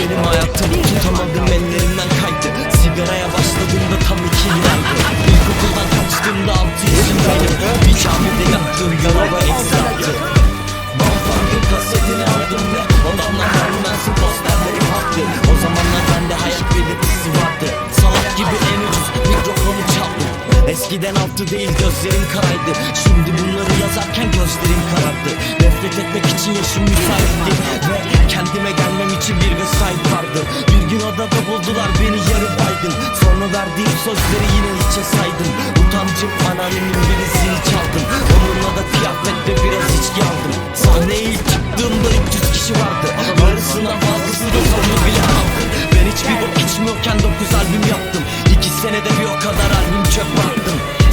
Benim hayatım tutamadım ellerimden kaydı. Sigaraya başladığımda tam iki yıl Eskiden altı değil gözlerim karaydı Şimdi bunları yazarken gözlerim karardı. Nefret etmek için yaşım müsaitti. Ve kendime gelmem için bir vesait vardı. Bir gün odada buldular beni yarı baygın. Sonra verdiğim sözleri yine hiçe saydım. Utancım anneannemin birisini çaldım. Onunla da kıyafet ve biraz içki aldım. Sahneye ilk çıktığımda 300 kişi vardı. Yarısından fazlası da sonu bile aldı Ben hiçbir bok içmiyorken 9 albüm yaptım. 2 senede bir o kadar albüm çöp attım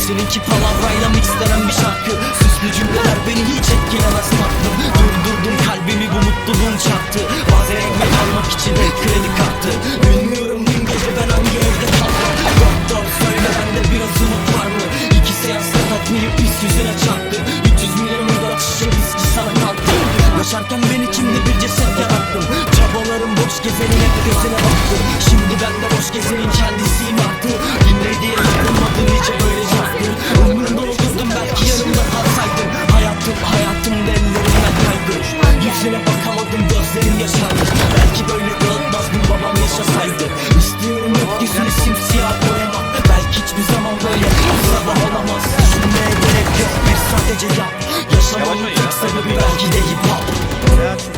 Seninki palavrayla mixlenen bir şarkı. Süslü cümleler beni hiç etkilemez baktım Durdurdum kalbimi bu mutluluğun çarptı Bazen ekmek almak için kredi kartı. Bilmiyorum dün gece ben hangi evde kaldım. Doktor söyle bende biraz umut var mı? İki seansta tatmayıp pis yüzüne çarptı. 300 milyon da şişe viski sana kalktı Yaşarken ben içimde bir ceset yarattım Çabalarım boş gezenin hep gözüne baktı. Şimdi ben de boş gezenin kendisiyim kaydı Yüzüne bakamadım gözlerim yaşardı. Belki böyle dağıtmazdım babam yaşasaydı. İstiyorum gökyüzünü simsiyah boyamak Belki hiçbir zaman böyle da olamaz. Düşünmeye gerek yok. Bir sadece yap. Yaşamanın tek sebebi belki de hip hop